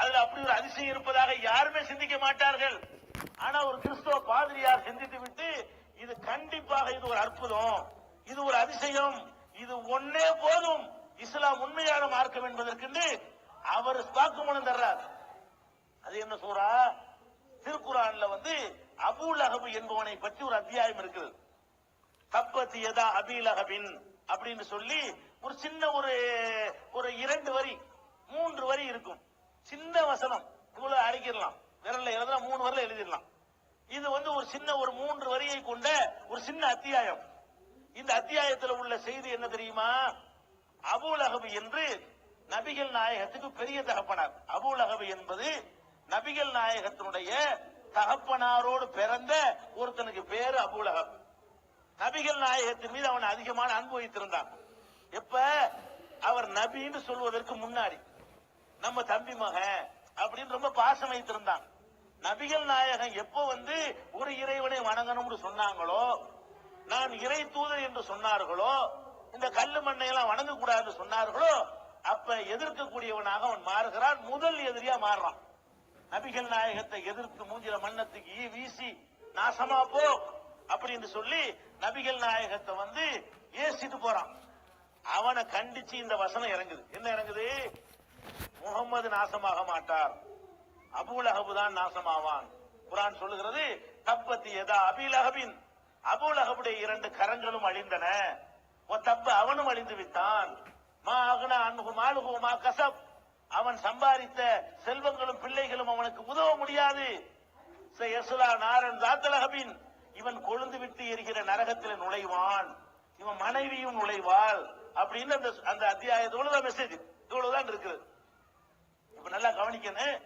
அதுல அப்படி ஒரு அதிசயம் இருப்பதாக யாருமே சிந்திக்க மாட்டார்கள். ஆனா ஒரு கிறிஸ்தவ பாதிரியார் சிந்தித்து விட்டு இது கண்டிப்பாக இது ஒரு அற்புதம் இது ஒரு அதிசயம் இது ஒன்னே போதும் இஸ்லாம் உண்மையான மார்க்கம் என்பதற்கு அவர் வாக்குமூலம் தர்றார். அது என்ன சூறா? திருக்குறான்ல வந்து அபுல் அகபு என்பவனை பற்றி ஒரு அத்தியாயம் இருக்குது. தப்பத்தியதா யதா அபீ அப்படின்னு சொல்லி ஒரு சின்ன ஒரு ஒரு இரண்டு வரி மூன்று வரி இருக்கும். சின்ன வசனம் இவ்வளவு அடிக்கிடலாம். விரல்ல எழுதலாம் மூணு வரல எழுதிடலாம். இது வந்து ஒரு சின்ன ஒரு மூன்று வரியை கொண்ட ஒரு சின்ன அத்தியாயம். இந்த அத்தியாயத்தில் உள்ள செய்தி என்ன தெரியுமா? அபுலகபு என்று நபிகள் நாயகத்துக்கு பெரிய தகப்பனார். அபுலகபு என்பது நபிகள் நாயகத்தினுடைய தகப்பனாரோடு பிறந்த ஒருத்தனுக்கு பேரு அபுலகப் நபிகள் நாயகத்தின் மீது அவன் அதிகமான அன்பு வைத்திருந்தான். எப்ப? அவர் நபின்னு சொல்வதற்கு முன்னாடி. நம்ம தம்பி மகன் அப்படின்னு ரொம்ப பாசம் வைத்திருந்தான். நபிகள் நாயகம் எப்போ வந்து ஒரு இறைவனை வணங்கணும்னு சொன்னாங்களோ நான் இறை தூதர் என்று சொன்னார்களோ இந்த கல்லு மண்ணை எல்லாம் வணங்க கூடாதுன்னு சொன்னார்களோ அப்ப எதிர்க்கக்கூடியவனாக அவன் மாறுகிறான். முதல் எதிரியா மாறுறான். நபிகள் நாயகத்தை எதிர்த்து மூஞ்சில மண்ணத்துக்கு ஈ வீசி நாசமா போ அப்படின்னு சொல்லி நபிகள் நாயகத்தை வந்து ஏசிட்டு போறான். அவனை கண்டிச்சு இந்த வசனம் இறங்குது. என்ன இறங்குது? முகம்மது நாசமாக மாட்டார். அபூல் தான் நாசமாவான். குரான் சொல்லுகிறது தப்பத்தி எதா அபீல் அஹபின் இரண்டு கரங்களும் அழிந்தன. ஓ தப்பு அவனும் அழிந்து விட்டான். மா அகுனா அன்ஹு மா கசப். அவன் சம்பாதித்த செல்வங்களும் பிள்ளைகளும் அவனுக்கு உதவ முடியாது. நாரன் தாத்தலகபின் இவன் கொழுந்து விட்டு எரிகிற நரகத்தில் நுழைவான். இவன் மனைவியும் நுழைவாள் அப்படின்னு அந்த அந்த அத்தியாயத்தோட மெசேஜ் இவ்வளவுதான் இருக்குது. இப்ப நல்லா கவனிக்கணும்.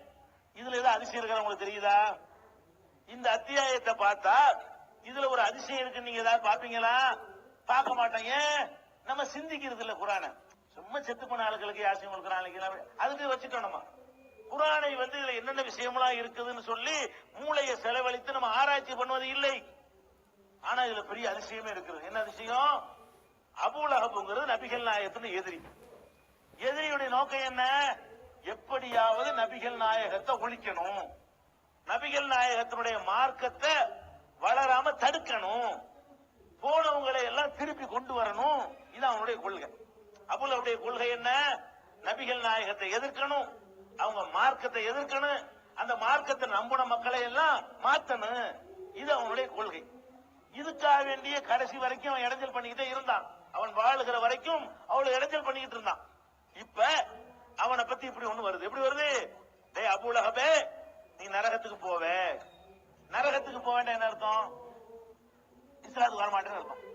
இதுல ஏதோ அதிசயம் இருக்கிற உங்களுக்கு தெரியுதா? இந்த அத்தியாயத்தை பார்த்தா இதுல ஒரு அதிசயம் இருக்கு நீங்க ஏதாவது பாப்பீங்களா பார்க்க மாட்டாங்க நம்ம சிந்திக்கிறது இல்ல குரான. சும்மா செத்து போன ஆளுகளுக்கு யாசியம் கொடுக்குறாங்க அதுக்கு வச்சுட்டோம் நம்ம. குரானை வந்து இதுல என்னென்ன விஷயம்லாம் இருக்குதுன்னு சொல்லி மூளையை செலவழித்து நம்ம ஆராய்ச்சி பண்ணுவது இல்லை. ஆனா இதுல பெரிய அதிசயமே இருக்குது. என்ன அதிசயம்? அபுலகபுங்கிறது நபிகள் நாயகத்தின் எதிரி. எதிரியுடைய நோக்கம் என்ன? எப்படியாவது நபிகள் நாயகத்தை ஒழிக்கணும். நபிகள் நாயகத்தினுடைய மார்க்கத்தை வளராம தடுக்கணும். போனவங்களை எல்லாம் திருப்பி கொண்டு வரணும். இது அவனுடைய கொள்கை. அபுல் அவருடைய கொள்கை என்ன? நபிகள் நாயகத்தை எதிர்க்கணும். அவங்க மார்க்கத்தை எதிர்க்கணும். அந்த மார்க்கத்தை நம்பின மக்களை எல்லாம் மாத்தணும். இது அவனுடைய கொள்கை. இதுக்காக வேண்டிய கடைசி வரைக்கும் அவன் இடைஞ்சல் பண்ணிக்கிட்டே இருந்தான். அவன் வாழுகிற வரைக்கும் அவளை இடைஞ்சல் பண்ணிக்கிட்டு இருந்தான். இப்ப அவனை பத்தி இப்படி ஒண்ணு வருது. எப்படி வருது? டே அபுலகபே நீ நரகத்துக்கு போவ. நரகத்துக்கு போக என்ன அர்த்தம்? இஸ்லாத்துக்கு வரமாட்டேன்னு அர்த்தம்.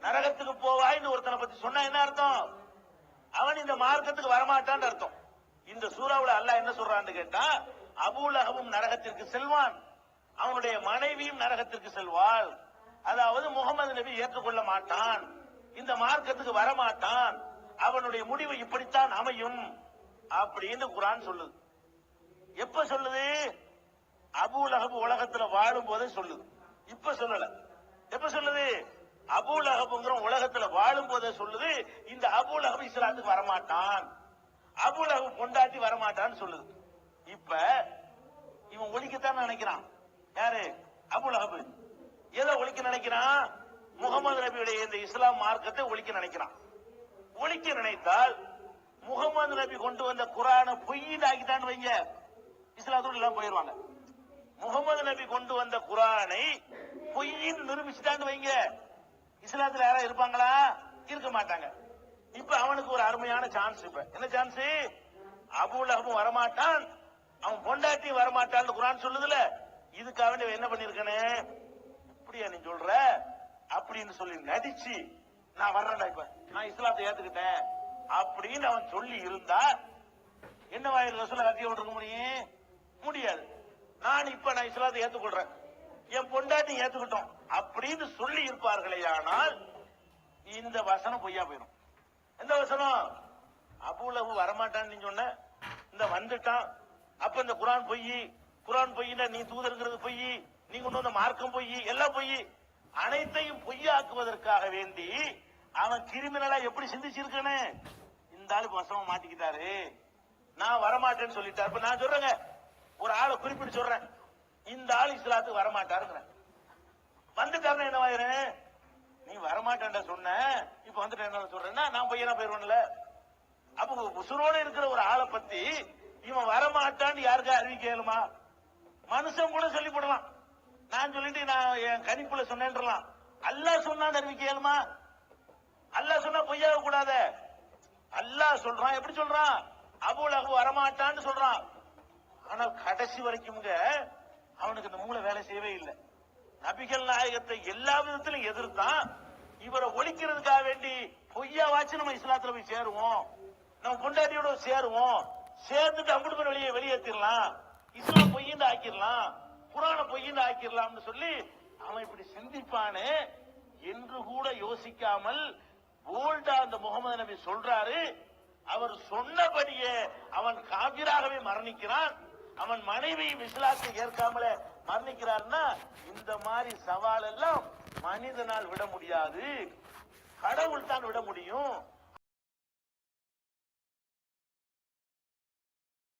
நரகத்துக்கு போவாய்னு ஒருத்தனை பத்தி சொன்னா என்ன அர்த்தம்? அவன் இந்த மார்க்கத்துக்கு வரமாட்டான்னு அர்த்தம். இந்த சூறாவுல அல்லாஹ் என்ன சொல்றான்னு கேட்டா அபூலகமும் நரகத்திற்கு செல்வான். அவனுடைய மனைவியும் நரகத்திற்கு செல்வாள். அதாவது முகமது நபி ஏற்றுக்கொள்ள மாட்டான். இந்த மார்க்கத்துக்கு வரமாட்டான். அவனுடைய முடிவு இப்படித்தான் அமையும். அப்படின்னு குரான் சொல்லுது. எப்ப சொல்லுது? அபூலகபு உலகத்துல வாழும் போதே சொல்லுது. இப்ப சொல்லல. எப்ப சொல்லுது? அபூலகபுங்கிற உலகத்துல வாழும் போதே சொல்லுது. இந்த அபூலகபு இஸ்லாத்துக்கு வரமாட்டான். அபூலகபு கொண்டாட்டி வரமாட்டான்னு சொல்லுது. இப்ப இவன் ஒழிக்கத்தான் நினைக்கிறான். யாரு? அபுலகபு எதை ஒழிக்க நினைக்கிறான்? முகமது நபியுடைய இந்த இஸ்லாம் மார்க்கத்தை ஒழிக்க நினைக்கிறான். ஒழிக்க நினைத்தால் முகமது நபி கொண்டு வந்த குரானை பொய்யிதாக்கிட்டான்னு வைங்க. இஸ்லாத்தோடு எல்லாம் போயிருவாங்க. முகமது நபி கொண்டு வந்த குரானை பொய்யின்னு நிரூபிச்சுட்டான்னு வைங்க. இஸ்லாத்துல யாரா இருப்பாங்களா? இருக்க மாட்டாங்க. இப்ப அவனுக்கு ஒரு அருமையான சான்ஸ் இப்ப. என்ன சான்ஸ் அபுலகமும் வரமாட்டான். அவன் பொண்டாட்டி வரமாட்டான்னு குரான் சொல்லுதுல. இதுக்காக என்ன பண்ணிருக்கனே? இப்படியா நீ சொல்ற? அப்படின்னு சொல்லி நடிச்சு நான் வர்றேன்டா இப்ப. நான் இஸ்லாத்தை ஏத்துக்கிட்டேன். அப்படின்னு அவன் சொல்லி இருந்தா என்ன வாயில் ரசூல கத்திய விட்டுருக்க முடியும்? முடியாது. நான் இப்ப நான் இஸ்லாத்தை ஏத்துக்கொள்றேன். என் பொண்டாட்டி ஏத்துக்கிட்டோம். அப்படின்னு சொல்லி இருப்பார்களே ஆனால் இந்த வசனம் பொய்யா போயிடும். எந்த வசனம்? அபூலகு வரமாட்டான்னு சொன்ன. இந்த வந்துட்டான். அப்ப இந்த குரான் பொய். குரான் பொய்னா நீ தூதருங்கிறது பொய். நீ கொண்டு வந்த மார்க்கம் பொய் எல்லாம் பொய் அனைத்தையும் பொய்யாக்குவதற்காக வேண்டி அவன் கிரிமினலா எப்படி சிந்திச்சிருக்கானு இந்த ஆளு இப்ப வசமா மாட்டிக்கிட்டாரு. நான் வரமாட்டேன்னு சொல்லிட்டாரு. இப்ப நான் சொல்றேங்க. ஒரு ஆளை குறிப்பிட்டு சொல்றேன். இந்த ஆள் இஸ்லாத்துக்கு வரமாட்டாருங்கிறேன் வந்துட்டாருன்னா என்ன நீ வரமாட்டேன்டா சொன்ன. இப்ப வந்துட்டு என்ன சொல்றேன்னா நான் பையனா போயிருவேன்ல? அப்ப உசுரோட இருக்கிற ஒரு ஆளை பத்தி இவன் வரமாட்டான்னு யாருக்கா அறிவிக்க இயலுமா? மனுஷன் கூட சொல்லி போடலாம் நான் சொல்லிட்டு நான் என் கணிப்புல சொன்னேன்றலாம். அல்லாஹ் சொன்னா அறிவிக்க இயலுமா அல்லாஹ் சொன்னா பொய்யாக கூடாத. அல்லாஹ் சொல்றான். எப்படி சொல்றான்? அபுல் அபு வரமாட்டான்னு சொல்றான். ஆனால் கடைசி வரைக்கும்ங்க அவனுக்கு இந்த மூளை வேலை செய்யவே இல்லை. நபிகள் நாயகத்தை எல்லா விதத்திலும் எதிர்த்தான். இவரை ஒழிக்கிறதுக்காக வேண்டி பொய்யா வாச்சு நம்ம இஸ்லாத்துல போய் சேருவோம். நம்ம பொண்டாட்டியோட சேருவோம். சேர்ந்துட்டு அம்புட்டு பேர் வெளியே வெளியேற்றிடலாம் இஸ்லாம் பொய்யின்னு ஆக்கிடலாம் குரான பொய்யின்னு ஆக்கிடலாம்னு சொல்லி அவன் இப்படி சிந்திப்பானே என்று கூட யோசிக்காமல் போல்டா அந்த முகமது நபி சொல்றாரு. அவர் சொன்னபடியே அவன் காபிராகவே மரணிக்கிறான். அவன் மனைவி இஸ்லாத்தை ஏற்காமலே மரணிக்கிறார்னா இந்த மாதிரி சவால் எல்லாம் மனிதனால் விட முடியாது. கடவுள் தான் விட முடியும்.